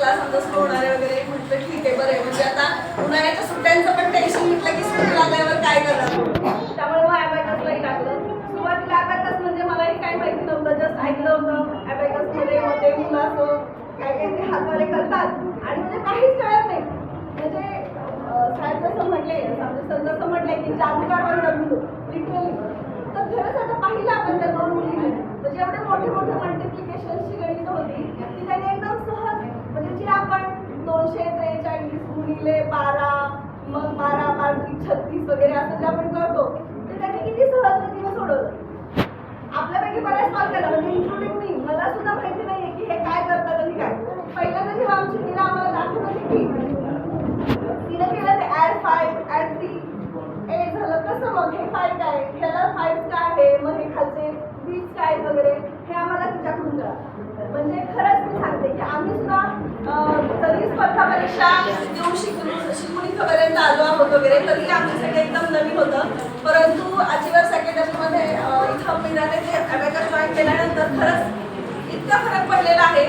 Class आमचा सुरू होणार आहे वगैरे म्हटलं ठीक आहे बरं आहे. म्हणजे आता उन्हाळ्याच्या सुट्ट्यांचं पण टेन्शन म्हटलं की सुट्टी लागल्यावर काय करणार त्यामुळे मग अबॅकसलाही टाकलं सुरुवातीला अबॅकस म्हणजे मलाही काही माहिती नव्हतं जस्ट ऐकलं होतं अबॅकसमध्ये मग ते मुलं असं काय काय ते हातवारे करतात आणि म्हणजे काहीच कळत नाही म्हणजे अं, साहेब जसं म्हटले आमचे सर जसं म्हटले की जादूगार वन डब्ल्यू लिटरली तर खरंच आता पाहिलं आपण त्या दोन मुलीने म्हणजे एवढे मोठे मोठे मल्टिप्लिकेशनची गणित होती ती त्यांनी एकदम सहज म्हणजे जी आपण दोनशे त्रेचाळीस गुणिले बारा मग बारा बारा छत्तीस वगैरे असं जे आपण करतो ते त्यांनी किती सहजगतीने म्हणजे सोडवलं? आपल्यापैकी बऱ्याच पालकांना म्हणजे इन्क्लुडिंग मी. मला सुद्धा माहिती नाहीये की हे काय करतात आणि काय. पहिल्यांदा जेव्हा आमची तिला आम्हाला दाखवत होती की तिने केलं ते ॲड फाईव्ह ॲड थ्री ए झालं कसं मग? हे फाय काय? ह्याला फाईव्ह काय आहे? मग हे खालचे बीच काय वगैरे? हे आम्हाला तिच्याकडून म्हणजे खरंच मी सांगते की आम्ही सुद्धा तरी स्पर्धा परीक्षा देऊ शिकून शिकून इथंपर्यंत आलो आहोत वगैरे तरी आमच्यासाठी एकदम नवीन होतं. परंतु अजिबात अकॅडमीमध्ये इथं मिळाले ते अबॅकस जॉईन केल्यानंतर खरंच इतका फरक पडलेला आहे.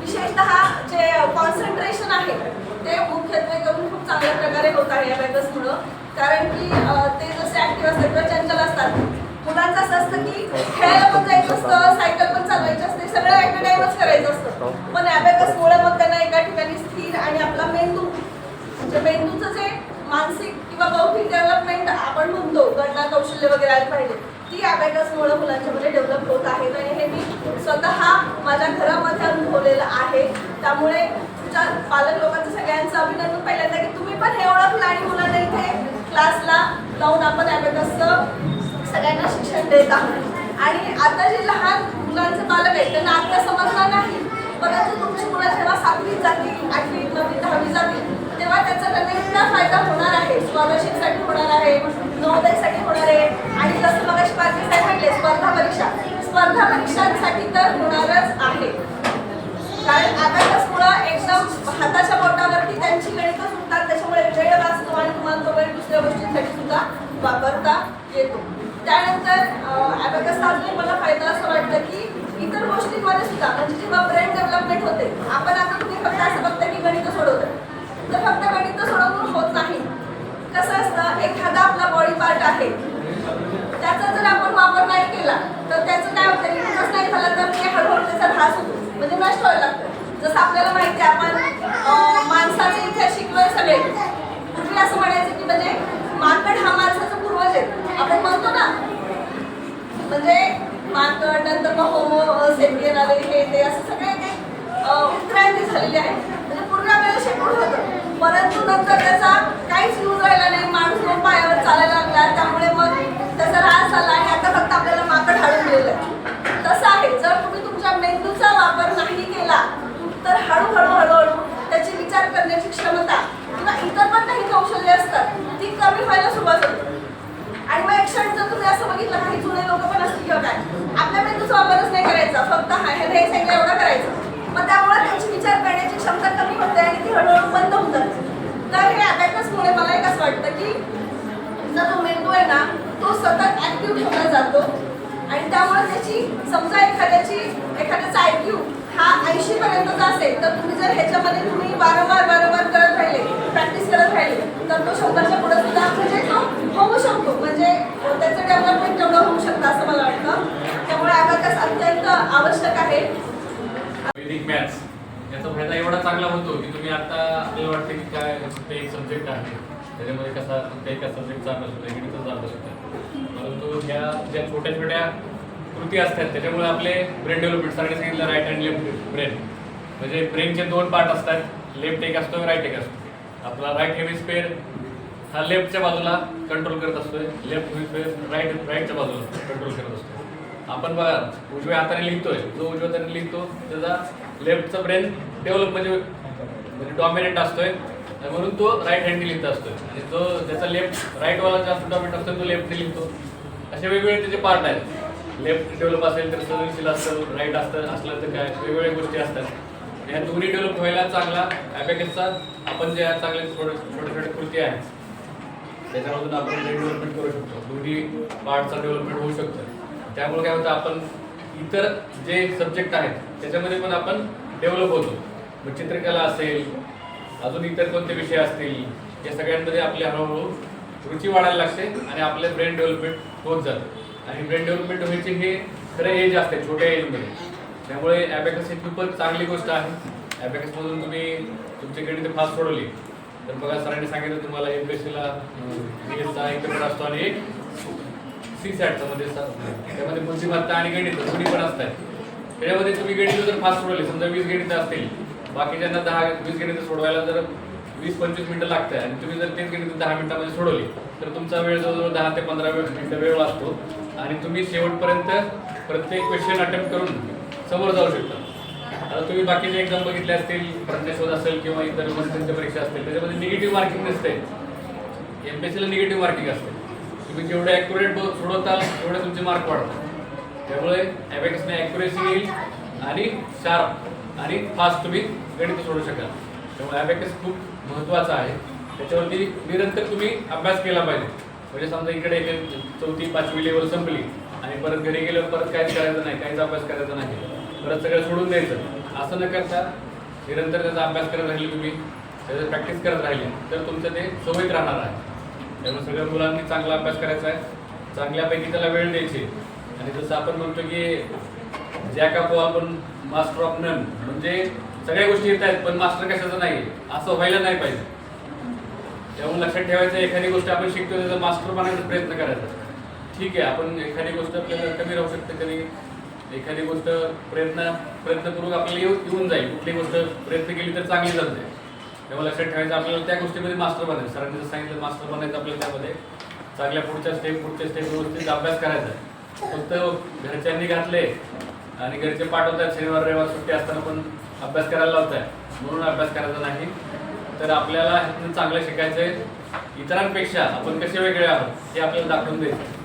विशेषतः जे कॉन्सन्ट्रेशन आहे ते मुख्यत्वे करून खूप चांगल्या प्रकारे होत आहे अबॅकसमुळं कारण की ते जसे ऍक्टिव्ह असतात किंवा चंचल असतात. मुलांचं असं असतं की खेळायला पण जायचं असतं सगळं ऍट अ टाइमच करायचं असतं. पण अबॅकसमुळे मग त्यांना एका ठिकाणी स्थिर आणि आपला मेंदू म्हणजे मेंदूचं जे मानसिक किंवा बौद्धिक डेव्हलपमेंट आपण म्हणतो गणना कौशल्य वगैरे आली पाहिजे ती अबॅकसमुळे मुलांच्यामध्ये डेव्हलप होत आहेत आणि हे मी स्वतः माझ्या घरामध्ये अनुभवलेलं आहे. त्यामुळे तुमच्या पालक लोकांचं सगळ्यांचं अभिनंदन पहिल्यांदा की तुम्ही पण हे ओळखलं आणि मुलांना इथे क्लासला लावून आपण अबॅकसचं सगळ्यांना शिक्षण देत आहोत. आणि आता जे लहान मुलांचं पालक आहे त्यांना आता समजणार नाही. परंतु तुमची मुलं जेव्हा सातवीत जातील आठवीत नववीत दहावी जातील तेव्हा त्याचा त्यांना इतका फायदा होणार आहे. स्कॉलरशिपसाठी होणार आहे नवोदयसाठी होणार आहे. आणि जसं मग पाटील साहेब म्हटले स्पर्धा परीक्षा. स्पर्धा परीक्षांसाठी तर होणारच आहे. कारण अभ्यासमुळं एकदम हाताच्या बोटावरती त्यांची गणितं सुटतात त्याच्यामुळे वेळ वाचतो आणि तुम्हाला तो वेळ दुसऱ्या गोष्टींसाठी सुद्धा वापरता येतो. त्यानंतर आता कसं मला फायदा असं वाटतं की इतर गोष्टींमध्ये सुद्धा म्हणजे जेव्हा ब्रेन डेव्हलपमेंट होते आपण आता तुम्ही फक्त असं बघता की गणित सोडवतात तर फक्त गणित सोडवून होत नाही. कसं असतं एखादा आपला बॉडी पार्ट आहे. त्याचा जर आपण वापर नाही केला तर त्याचं काय होतं? युजच नाही झालं तर ते हळूहळू त्याचा ऱ्हास होतो. म्हणजे नष्ट व्हायला लागतं. जसं आपल्याला माहिती आहे आपण माणसाचे इथे शिकलोय सगळे. कुठे असं म्हणायचं की म्हणजे माकड हा माणसाचा पूर्वज आहे. आपण म्हणतो ना म्हणजे माकड नंतर मग होमो सेपियन आले हे ते असं सगळे काही उत्तरायणी झालेले आहे. म्हणजे पूर्ण आपल्याला शिकवून होतं. परंतु नंतर त्याचा काहीच यूज राहिला नाही. माणूस पायावर चालायला लागला. त्यामुळे मग त्याचा ऱ्हास झाला आणि आता फक्त आपल्याला माकड हाडून दिलेलं आहे तसं आहे जर तुम्ही तुमच्या मेंदूचा वापर नाही केला तर हळूहळू हळूहळू त्याची विचार करण्याची क्षमता किंवा इतर पण काही कौशल्य असतात ती कमी व्हायला सुरुवात होते आणि मग एक क्षण जर तुम्ही असं बघितलं काही जुने लोक पण असतील किंवा काय आपल्या मेंदूचा वापरच नाही करायचा फक्त हा हे हे सांगितलं एवढं करायचं मग त्यामुळे त्यांची विचार करण्याची क्षमता कमी होते आणि ती हळूहळू बंद होऊन जाते तर हे अबॅकसमुळे मला एक असं वाटतं की तुमचा जो मेंदू आहे ना तो सतत ऍक्टिव्ह ठेवला जातो. आणि त्यामुळे त्याची समजा एखाद्याची एखाद्याचा आयक्यू हा ऐंशी पर्यंतचा असेल तर तुम्ही जर ह्याच्यामध्ये तुम्ही वारंवार वारंवार करत राहिले प्रॅक्टिस करत राहिले तर तो शंभरच्या पुढे सुद्धा म्हणजे तो होऊ शकतो. म्हणजे त्याचं डेव्हलपमेंट तेवढं होऊ शकतं असं मला वाटतं. त्यामुळे अभ्यास अत्यंत आवश्यक आहे. वैदिक मॅथ्स याचा फायदा एवढा चांगला होतो की तुम्ही आता आपल्याला वाटतं की काय फक्त एक सब्जेक्ट आहे. त्याच्यामध्ये कसा काही का सब्जेक्ट जात असतो गणिताचा जात असतो परंतु ह्या ज्या छोट्या छोट्या कृती असतात त्याच्यामुळे आपले ब्रेन डेव्हलपमेंट सरांनी सांगितलं राईट अँड लेफ्ट ब्रेन म्हणजे ब्रेनचे दोन पार्ट असतात लेफ्ट एक असतो राईट एक असतो आपला राईट हेमिस्फेअर हा लेफ्टच्या बाजूला कंट्रोल करत असतोय लेफ्ट हेमिस्फेअर राईट राईटच्या बाजूला कंट्रोल करत असतो आपण बघा उजव्या हाताने लिहितोय जो उजव्या हाताने लिहितो त्याचा लेफ्टचा ब्रेन डेव्हलप म्हणजे म्हणजे डॉमिनेंट असतोय. म्हणून तो राईट हँडने लिहित असतो आणि म्हणजे जो त्याचा लेफ्ट राईटवाला जास्त डॉमेंट असतो तो लेफ्टने लिहितो. असे वेगवेगळे त्याचे पार्ट आहेत. लेफ्ट डेव्हलप असेल तर सर्विसशील असतं राईट असतं असलं तर काय वेगवेगळ्या गोष्टी असतात. ह्या दोन्ही डेव्हलप व्हायला चांगला ॲपॅकेजचा आपण ज्या चांगले छोटे छोटे छोटे कृती आहेत त्याच्यामधून आपण डेव्हलपमेंट करू शकतो. दोन्ही पार्टचा डेव्हलपमेंट होऊ शकतं. त्यामुळे काय होतं आपण इतर जे सब्जेक्ट आहेत त्याच्यामध्ये पण आपण डेव्हलप होतो. मग चित्रकला असेल अजून इतर कोणते विषय असतील? या सगळ्यांमध्ये आपली हळूहळू रुची वाढायला लागते आणि आपले ब्रेन डेव्हलपमेंट होत जाते. आणि ब्रेन डेव्हलपमेंट व्हायचे हे खरं एज असते छोट्या एजमध्ये. त्यामुळे ॲबॅकस ही खूपच चांगली गोष्ट आहे. ॲबॅकसमधून तुम्ही तुमची गणित फास्ट सोडवली. तर बघा सरांनी सांगितलं तुम्हाला एम पी एस सीला एक पेपर असतो आणि एक सी सॅटचा म्हणजे त्यामध्ये बुद्धिमत्ता आणि गणित दोन्ही पण असतात. त्याच्यामध्ये तुम्ही गणित जर फास्ट सोडवले समजा वीस गणित असतील बाकीच्यांना दहा वीस गणित सोडवायला जर वीस पंचवीस मिनिटं लागते आणि तुम्ही जर तेच गणित दहा मिनिटामध्ये सोडवली तर तुमचा वेळ जवळजवळ दहा ते पंधरा वेळ मिनिटं वेळ लागतो आणि तुम्ही शेवटपर्यंत प्रत्येक क्वेश्चन अटेम्प्ट करून समोर जाऊ शकता. आता तुम्ही बाकीचे एक्झाम बघितले असतील प्रज्ञाशोध असेल किंवा इतर मंत्र्यांच्या परीक्षा असतील त्याच्यामध्ये निगेटिव्ह मार्किंग नसते. एम पी एसला सीला निगेटिव्ह मार्किंग असते. तुम्ही जेवढे ॲक्युरेट सोडवताल तेवढे तुमचे मार्क वाढतात. त्यामुळे ॲबॅकसने ॲक्युरेसी येईल आणि शार्प आणि फास्ट तुम्ही गणित सोडू शकाल. त्यामुळे ॲबॅकस खूप महत्त्वाचा आहे. त्याच्यावरती निरंतर तुम्ही अभ्यास केला पाहिजे. म्हणजे समजा इकडे एक चौथी पाचवी लेवल संपली आणि परत घरी गेल्यावर परत काहीच करायचं नाही काहीच अभ्यास करायचा नाही. परत सगळं सोडून द्यायचं. असं न करता निरंतर त्याचा अभ्यास करत राहिले तुम्ही त्याचं प्रॅक्टिस करत राहिले तर तुमचं ते सवयीत राहणार आहे. त्यामुळे सगळ्या मुलांनी चांगला अभ्यास करायचा आहे. चांगल्यापैकी त्याला वेळ द्यायची आणि जसं आपण म्हणतो की ज्या ऑफ आपण मास्टर ऑफ नन म्हणजे सगळ्या गोष्टी येत आहेत पण मास्टर कशाचं नाही असं व्हायला नाही पाहिजे. त्यामुळे लक्षात ठेवायचं एखादी गोष्ट आपण शिकतो त्याचा मास्टर बनायचा प्रयत्न करायचा. ठीक आहे आपण एखादी गोष्ट आपल्याला कमी राहू शकते कधी. एखादी गोष्ट प्रयत्न प्रयत्नपूर्वक आपल्याला येऊ येऊन जाईल. कुठली गोष्ट प्रयत्न केली तर चांगली चालते तेव्हा लक्षात ठेवायचं आपल्याला त्या गोष्टीमध्ये मास्टर बनायचं. सरांनी जर सांगितलं मास्टर बनायचं आपल्याला त्यामध्ये. चांगल्या पुढच्या स्टेप पुढच्या स्टेप व्यवस्थित अभ्यास करायचा. फक्त घरच्यांनी घातले आणि घरचे पाठवतात शनिवार रविवार सुट्टी असताना पण अभ्यास करायला लावताय. म्हणून अभ्यास करायचा नाही. तर आपल्याला ह्यातून चांगलं शिकायचं आहे इतरांपेक्षा आपण कसे वेगळे आहोत हे आपल्याला दाखवून द्यायचं